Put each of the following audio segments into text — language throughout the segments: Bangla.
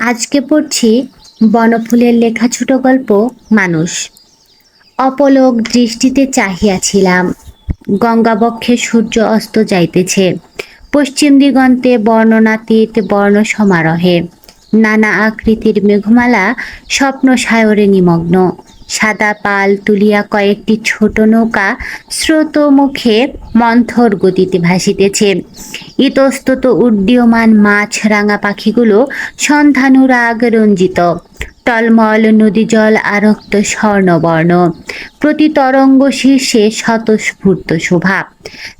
আজকে পড়ছি বনফুলের লেখা ছোট গল্প মানুষ। অপলোক দৃষ্টিতে চাহিয়াছিলাম। গঙ্গাবক্ষে সূর্য অস্ত যাইতেছে। পশ্চিম দিগন্তে বর্ণনাতীত বর্ণ সমারোহে। নানা আকৃতির মেঘমালা স্বপ্ন সায়রে নিমগ্ন। সাদা পাল তুলিয়া কয়েকটি ছোট নৌকা স্রোত মুখে মন্থর গতিতে ভাসিতেছে। ইতস্তত উড্ডীয়মান মাছ রাঙা পাখিগুলো সন্ধানুরাগ রঞ্জিত। টলমল নদী জল আরক্ত স্বর্ণবর্ণ। প্রতি তরঙ্গ শীর্ষে স্বতঃস্ফূর্ত শোভা।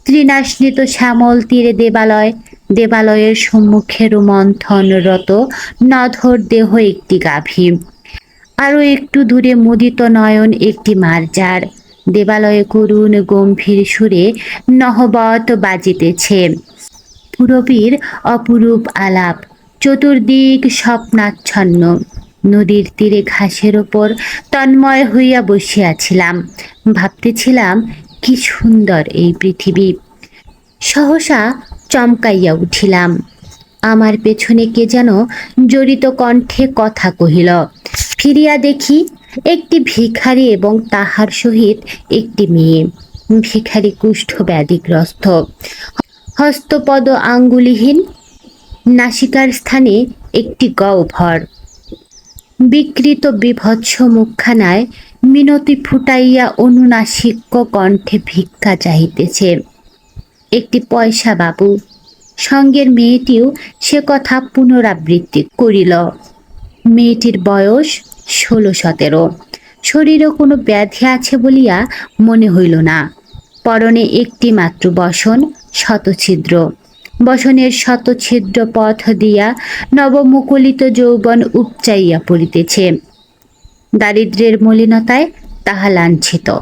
তৃণাশ্নিত শ্যামল তীরে দেবালয়। দেবালয়ের সম্মুখে রোমন্থনরত নধর দেহ একটি গাভী। আরও একটু দূরে মুদিত নয়ন একটি মার্জার দেবালয়ে করুণ গম্ভীর সুরে নহবত বাজিতেছে। পুরবীর অপরূপ আলাপ, চতুর্দিক স্বপ্নাচ্ছন্ন। নদীর তীরে ঘাসের ওপর তন্ময় হইয়া বসিয়াছিলাম। ভাবতেছিলাম, কি সুন্দর এই পৃথিবী। সহসা চমকাইয়া উঠিলাম। আমার পেছনে কে যেন জড়িত কণ্ঠে কথা কহিল ফিরিয়া দেখি একটি ভিখারি এবং তাহার সহিত একটি মেয়ে। ভিখারি কুষ্ঠ ব্যাধিগ্রস্ত। হস্তপদ আঙ্গুলিহীন, নাসিকার স্থানে একটি গহ্বর। বিকৃত বিভৎস মুখখানায় মিনতি ফুটাইয়া অনুনাসিক্য কণ্ঠে ভিক্ষা চাহিতেছে। একটি পয়সা বাবু, সঙ্গের মেয়েটিও সে কথা পুনরাবৃত্তি করিল। মেয়েটির বয়স ষোলো, সতেরো। শরীরে কোনো ব্যাধি আছে বলিয়া মনে হইল না। পরনে একটি মাত্র বসন, শতছিদ্র। বসনের শতছিদ্র পথ দিয়া নবমুকুলিত যৌবন উপচাইয়া পড়িতেছে। দারিদ্র্যের মলিনতায় তাহা লাঞ্ছিত।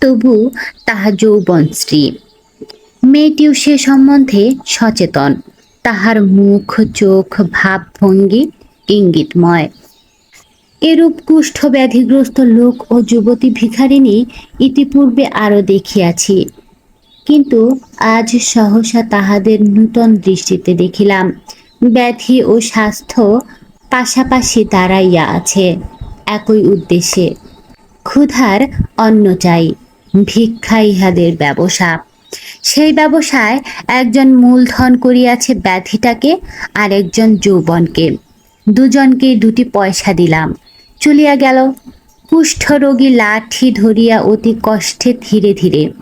তবু তাহা যৌবন স্ত্রী। মেয়েটিও সে সম্বন্ধে সচেতন। তাহার মুখ, চোখ ভাবভঙ্গি ইঙ্গিতময়। এরূপ কুষ্ঠ ব্যাধিগ্রস্ত লোক ও যুবতী ভিখারিণী ইতিপূর্বে আরও দেখিয়াছি। কিন্তু আজ সহসা তাহাদের নূতন দৃষ্টিতে দেখিলাম। ব্যাধি ও স্বাস্থ্য পাশাপাশি দাঁড়াইয়া আছে একই উদ্দেশ্যে। ক্ষুধার অন্ন চাই, ভিক্ষা ইহাদের ব্যবসা। সেই ব্যবসায় একজন মূলধন করিয়াছে ব্যাধিটাকে আর একজন যৌবনকে। দুজনকে দুটি পয়সা দিলাম। চলিয়া গেল। কুষ্ঠরোগী লাঠি ধরিয়া অতি কষ্টে ধীরে ধীরে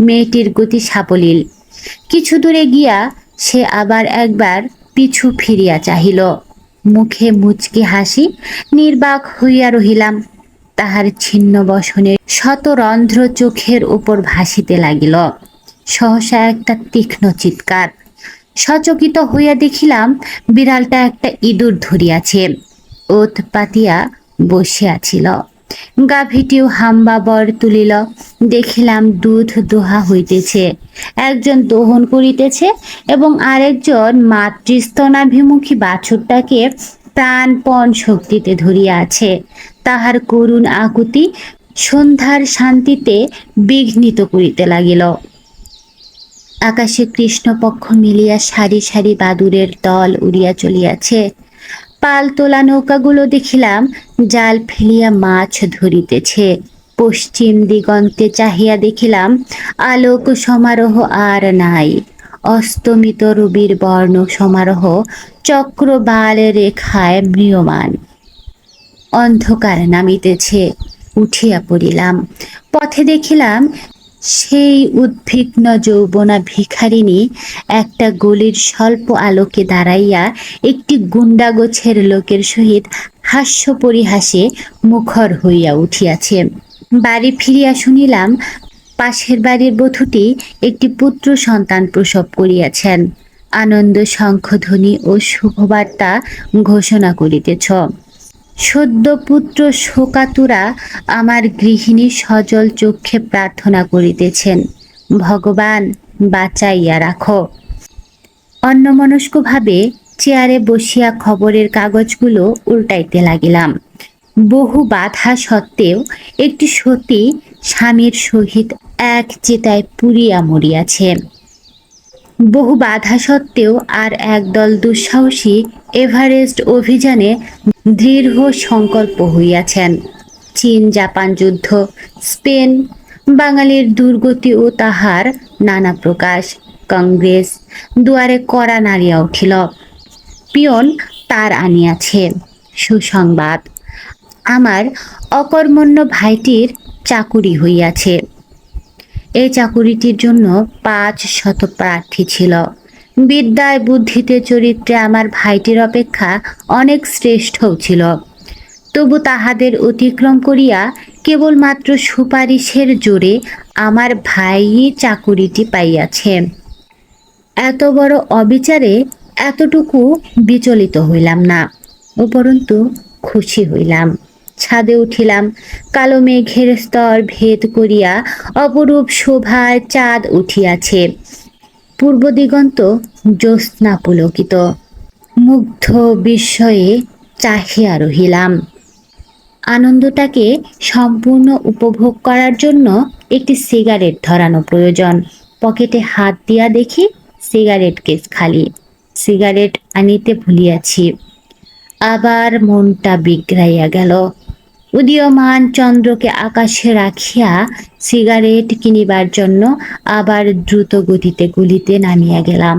মেয়েটির গতি সাবলীল। কিছু দূরে গিয়া সে আবার একবার পিছু ফিরিয়া চাহিল। মুখে মুচকি হাসি নির্বাক হইয়া রহিলাম। তাহার ছিন্ন বসনে শত রন্ধ্র চোখের উপর ভাসিতে লাগিল। সহসা একটা তীক্ষ্ণ চিৎকার। সচকিত হইয়া দেখিলাম বিড়ালটা একটা ইঁদুর ধরিয়াছে। ওত পাতিয়া বসিয়াছিল গাভীটিও হাম্বা বর তুলিল। দেখিলাম দুধ দোহা হইতেছে। একজন দোহন করিতেছে এবং আরেকজন মাতৃস্তনাভিমুখী বাছুরটাকে প্রাণপণ শক্তিতে ধরিয়া আছে। তাহার করুণ আকুতি সন্ধ্যার শান্তিতে বিঘ্নিত করিতে লাগিল। আকাশে কৃষ্ণপক্ষ মিলিয়া সারি সারি বাদুরের দল উড়িয়া চলিয়াছে। পাল তোলা নৌকাগুলো দেখিলাম, জাল ফেলিয়া মাছ ধরিতেছে। পশ্চিম দিগন্তে চাহিয়া দেখিলাম, আলোক সমারোহ আর নাই। অস্তমিত রবির বর্ণ সমারোহ চক্রবাল রেখায় ম্রিয়মান। অন্ধকার নামিতেছে, উঠিয়া পড়িলাম। পথে দেখিলাম সেই উদ্বিগ্ন যৌবনা ভিখারিণী একটা গলির স্বল্প আলোকে দাঁড়াইয়া একটি গুন্ডাগোছের লোকের সহিত হাস্য পরিহাসে মুখর হইয়া উঠিয়াছে। বাড়ি ফিরিয়া শুনিলাম, পাশের বাড়ির বধূটি একটি পুত্র সন্তান প্রসব করিয়াছেন। আনন্দ, শঙ্খধ্বনি ও শুভবার্তা ঘোষণা করিতেছ। সদ্য পুত্র শোকাতুরা আমার গৃহিণী সজল চক্ষে প্রার্থনা করিতেছেন। ভগবান, বাঁচাইয়া রাখো। অন্যমনস্কভাবে চেয়ারে বসিয়া খবরের কাগজগুলো উল্টাইতে লাগিলাম। বহু বাধা সত্ত্বেও একটি সতী স্বামীর সহিত এক চেতায় পুরিয়া মরিয়াছে। বহু বাধা সত্ত্বেও আর একদল দুঃসাহসী এভারেস্ট অভিযানে দৃঢ় সংকল্প হইয়াছেন। চীন, জাপান যুদ্ধ, স্পেন, বাঙালির দুর্গতি ও তাহার নানা প্রকাশ। কংগ্রেস দুয়ারে কড়া নাড়িয়া উঠিল। পিয়ন তার আনিয়াছে। সুসংবাদ, আমার অকর্মণ্য ভাইটির চাকুরি হইয়াছে। এই চাকুরিটির জন্য পাঁচ শত প্রার্থী ছিল। বিদ্যায় বুদ্ধিতে চরিত্রে আমার ভাইটির অপেক্ষা অনেক শ্রেষ্ঠও ছিল। তবু তাহাদের অতিক্রম করিয়া কেবলমাত্র সুপারিশের জোরে আমার ভাই চাকুরিটি পাইয়াছে। এত বড় অবিচারে এতটুকু বিচলিত হইলাম না, উপরন্তু খুশি হইলাম। ছাদে উঠিলাম। কালো মেঘের স্তর ভেদ করিয়া অপরূপ শোভায় চাঁদ উঠিয়াছে। পূর্ব দিগন্ত জ্যোৎস্না পুলকিত। মুগ্ধ বিস্ময়ে চাহিয়া রহিলাম। আনন্দটাকে সম্পূর্ণ উপভোগ করার জন্য একটি সিগারেট ধরানো প্রয়োজন। পকেটে হাত দিয়া দেখি সিগারেট কেস খালি। সিগারেট আনিতে ভুলিয়াছি। আবার মনটা বিগড়াইয়া গেল। উদীয়মান চন্দ্রকে আকাশে রাখিয়া সিগারেট কিনিবার জন্য আবার দ্রুত গতিতে গুলিতে নামিয়া গেলাম।